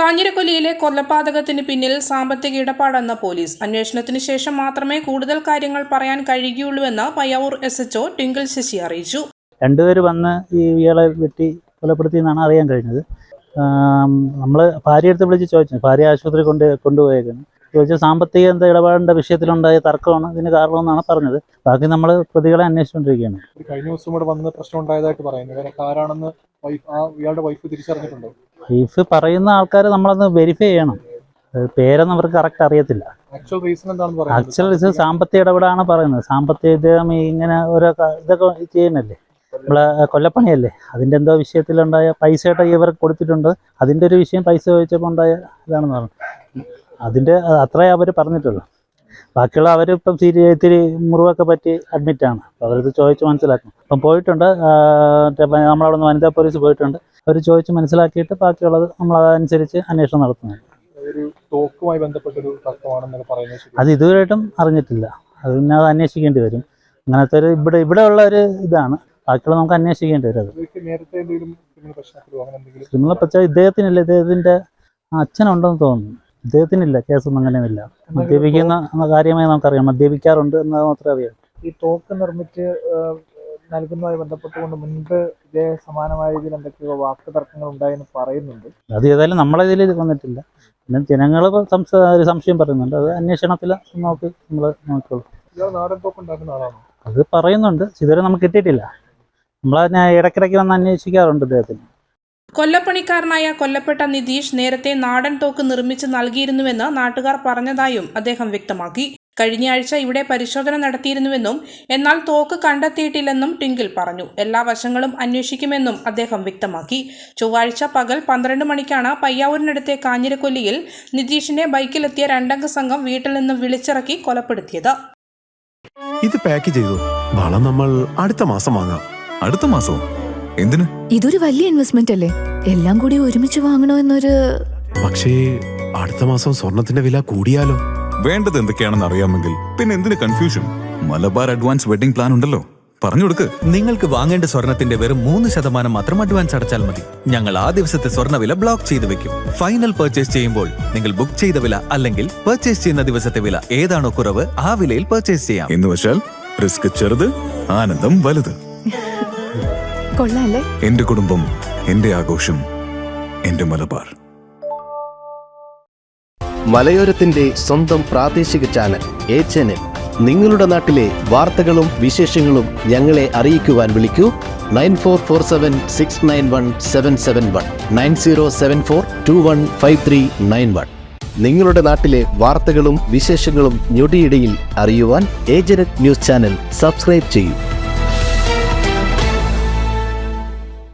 കാഞ്ഞിരക്കൊല്ലിയിലെ കൊലപാതകത്തിന് പിന്നിൽ സാമ്പത്തിക ഇടപാടെന്ന പോലീസ് അന്വേഷണത്തിന് ശേഷം മാത്രമേ കൂടുതൽ കാര്യങ്ങൾ പറയാൻ കഴിയുകയുള്ളൂവെന്ന് Payyavoor S H O Twinkle Sasi അറിയിച്ചു. രണ്ടുപേര് വന്ന് ഈ ഇയാളെ വെട്ടി കൊലപ്പെടുത്തി എന്നാണ് അറിയാൻ കഴിഞ്ഞത്. നമ്മൾ ഭാര്യ അടുത്ത് വിളിച്ച് ചോദിച്ചു. ഭാര്യ ആശുപത്രി കൊണ്ട് കൊണ്ടുപോയേക്കുന്നു. ചോദിച്ചു സാമ്പത്തിക എന്താ ഇടപാടിന്റെ വിഷയത്തിലുണ്ടായ തർക്കമാണ്? ഇതിന് കാരണമെന്നാണ് പറഞ്ഞത്. ബാക്കി നമ്മൾ പ്രതികളെ അന്വേഷിച്ചുകൊണ്ടിരിക്കുകയാണ്. കഴിഞ്ഞ ദിവസം ഇവിടെ വന്ന് പ്രശ്നം ഉണ്ടായതായിട്ട് പറയുന്നു. ആരാണെന്ന് വൈഫ് ആ ഇയാളുടെ വൈഫ് തിരിച്ചറിഞ്ഞിട്ടുണ്ടോ? വൈഫ് പറയുന്ന ആൾക്കാരെ നമ്മളത് വെരിഫൈ ചെയ്യണം. പേരൊന്നും അവർക്ക് കറക്റ്റ് അറിയത്തില്ല. ആക്ച്വൽ റീസൺ സാമ്പത്തിക ഇടപെടാണ് പറയുന്നത്. സാമ്പത്തിക ഇദ്ദേഹം ഇങ്ങനെ ഓരോ ഇതൊക്കെ ചെയ്യുന്നല്ലേ നമ്മളെ കൊല്ലപ്പണിയല്ലേ? അതിന്റെ എന്തോ വിഷയത്തിലുണ്ടായ പൈസയായിട്ട് ഇവർക്ക് കൊടുത്തിട്ടുണ്ട്. അതിന്റെ ഒരു വിഷയം പൈസ ചോദിച്ചപ്പോൾ ഉണ്ടായ ഇതാണെന്ന് പറഞ്ഞു. അതിന്റെ അത്രേ അവർ പറഞ്ഞിട്ടുള്ളൂ. ബാക്കിയുള്ള അവരിപ്പം സീരി ഇത്തിരി മുറിവൊക്കെ പറ്റി അഡ്മിറ്റാണ് അപ്പോൾ അവരത് ചോദിച്ച് മനസ്സിലാക്കും അപ്പം പോയിട്ടുണ്ട് നമ്മളവിടെ നിന്ന് വനിതാ പോലീസ് പോയിട്ടുണ്ട്. അവർ ചോദിച്ച് മനസ്സിലാക്കിയിട്ട് ബാക്കിയുള്ളത് നമ്മൾ അതനുസരിച്ച് അന്വേഷണം നടത്തുന്നുണ്ട്. ഒരു തോക്കുമായി ബന്ധപ്പെട്ടൊരു തർക്കമാണെന്നൊക്കെ പറയുന്നത് ശരി അത് ഇതുവരെയായിട്ടും അറിഞ്ഞിട്ടില്ല. അത് പിന്നെ അത് അന്വേഷിക്കേണ്ടി വരും. അങ്ങനത്തെ ഒരു ഇവിടെ ഇവിടെ ഉള്ള ഒരു ഇതാണ്. ബാക്കിയുള്ള നമുക്ക് അന്വേഷിക്കേണ്ടി വരും അത്. ക്രിമിനൽ പ്രശ്നം ഇദ്ദേഹത്തിനല്ല ഇദ്ദേഹത്തിന്റെ അച്ഛനുണ്ടെന്ന് തോന്നുന്നു. ഇദ്ദേഹത്തിനില്ല കേസൊന്നും അങ്ങനെയൊന്നുമില്ല മദ്യപിക്കുന്ന കാര്യമായി നമുക്കറിയാം. മദ്യപിക്കാറുണ്ട് എന്ന് മാത്രമേ അറിയാം. ഈ തോക്ക് നിർമ്മിച്ച് നൽകുന്നതുമായി ബന്ധപ്പെട്ടുകൊണ്ട് മുൻപ് ഇതേ സമാനമായ രീതിയിൽ എന്തൊക്കെയോ വാക്ക് തർക്കങ്ങൾ ഉണ്ടായെന്ന് പറയുന്നുണ്ട്. അത് ഏതായാലും നമ്മളെ ഇതിൽ വന്നിട്ടില്ല. പിന്നെ ജനങ്ങൾ ഒരു സംശയം പറയുന്നുണ്ട്. അത് അന്വേഷണത്തിൽ നോക്കി നമ്മൾ നോക്കിക്കോളൂ. നാടൻ തോക്ക് ഉണ്ടാക്കുന്ന ആളാണോ? അത് പറയുന്നുണ്ട്. ഇതുവരെ നമുക്ക് കിട്ടിയിട്ടില്ല. നമ്മളതിനെ ഇടയ്ക്കിടയ്ക്ക് വന്ന് അന്വേഷിക്കാറുണ്ട് ഇദ്ദേഹത്തിന്. കൊല്ലപ്പണിക്കാരനായ കൊല്ലപ്പെട്ട നിതീഷ് നേരത്തെ നാടൻ തോക്ക് നിർമ്മിച്ച് നൽകിയിരുന്നുവെന്ന് നാട്ടുകാർ പറഞ്ഞതായും അദ്ദേഹം വ്യക്തമാക്കി. കഴിഞ്ഞയാഴ്ച ഇവിടെ പരിശോധന നടത്തിയിരുന്നുവെന്നും എന്നാൽ തോക്ക് കണ്ടെത്തിയിട്ടില്ലെന്നും ടിങ്കിൽ പറഞ്ഞു. എല്ലാ വശങ്ങളും അന്വേഷിക്കുമെന്നും അദ്ദേഹം വ്യക്തമാക്കി. ചൊവ്വാഴ്ച പകൽ പന്ത്രണ്ട് മണിക്കാണ് പയ്യാവൂരിനടുത്തെ കാഞ്ഞിരക്കൊല്ലിയിൽ നിതീഷിനെ ബൈക്കിലെത്തിയ രണ്ടംഗ സംഘം വീട്ടിൽ നിന്ന് വിളിച്ചിറക്കി കൊലപ്പെടുത്തിയത്. ഇത് പാക്ക് ചെയ്തു. വളം നമ്മൾ അടുത്ത മാസം വാങ്ങാം. അടുത്ത മാസവും? എന്തിന്? ഇതൊരു വലിയ ഇൻവെസ്റ്റ്മെന്റ് അല്ലേ? എല്ലാം കൂടി ഒരുമിച്ച് വാങ്ങണോ എന്നൊരു പക്ഷേ അടുത്ത മാസം സ്വർണത്തിന്റെ വില കൂടിയാലോ? വേണ്ടത് എന്തൊക്കെയാണെന്ന് അറിയാമെങ്കിൽ പിന്നെ എന്തിന് confusion Malabar advance wedding plan ഉണ്ടല്ലോ. പറഞ്ഞു കൊടുക്ക്. നിങ്ങൾക്ക് വാങ്ങേണ്ട സ്വർണത്തിന്റെ വെറും മൂന്ന് ശതമാനം മാത്രം അഡ്വാൻസ് അടച്ചാൽ മതി. ഞങ്ങൾ ആ ദിവസത്തെ സ്വർണവില ബ്ലോക്ക് ചെയ്തു വെക്കും. ഫൈനൽ പർച്ചേസ് ചെയ്യുമ്പോൾ നിങ്ങൾ ബുക്ക് ചെയ്ത വില അല്ലെങ്കിൽ പർച്ചേസ് ചെയ്യുന്ന ദിവസത്തെ വില ഏതാണോ കുറവ് ആ വിലയിൽ പർച്ചേസ് ചെയ്യാം. എന്ന് വെച്ചാൽ റിസ്ക് ചെറുത് ആനന്ദം വലുത്. കൊള്ളാല്ലേ? എന്റെ കുടുംബം എന്റെ ആഘോഷം എന്റെ മലബാർ. മലയോരത്തിന്റെ സ്വന്തം പ്രാദേശിക ചാനൽ എ ചാനൽ നിങ്ങളുടെ നാട്ടിലെ വാർത്തകളും വിശേഷങ്ങളും ഞങ്ങളെ അറിയിക്കുവാൻ വിളിക്കൂ. Nine four four seven six nine one seven seven one. Nine zero seven four two one five three nine one. നിങ്ങളുടെ നാട്ടിലെ വാർത്തകളും വിശേഷങ്ങളും ഞൊടിയിടയിൽ അറിയുവാൻ ഏജനറ്റ് ന്യൂസ് ചാനൽ സബ്സ്ക്രൈബ് ചെയ്യൂ.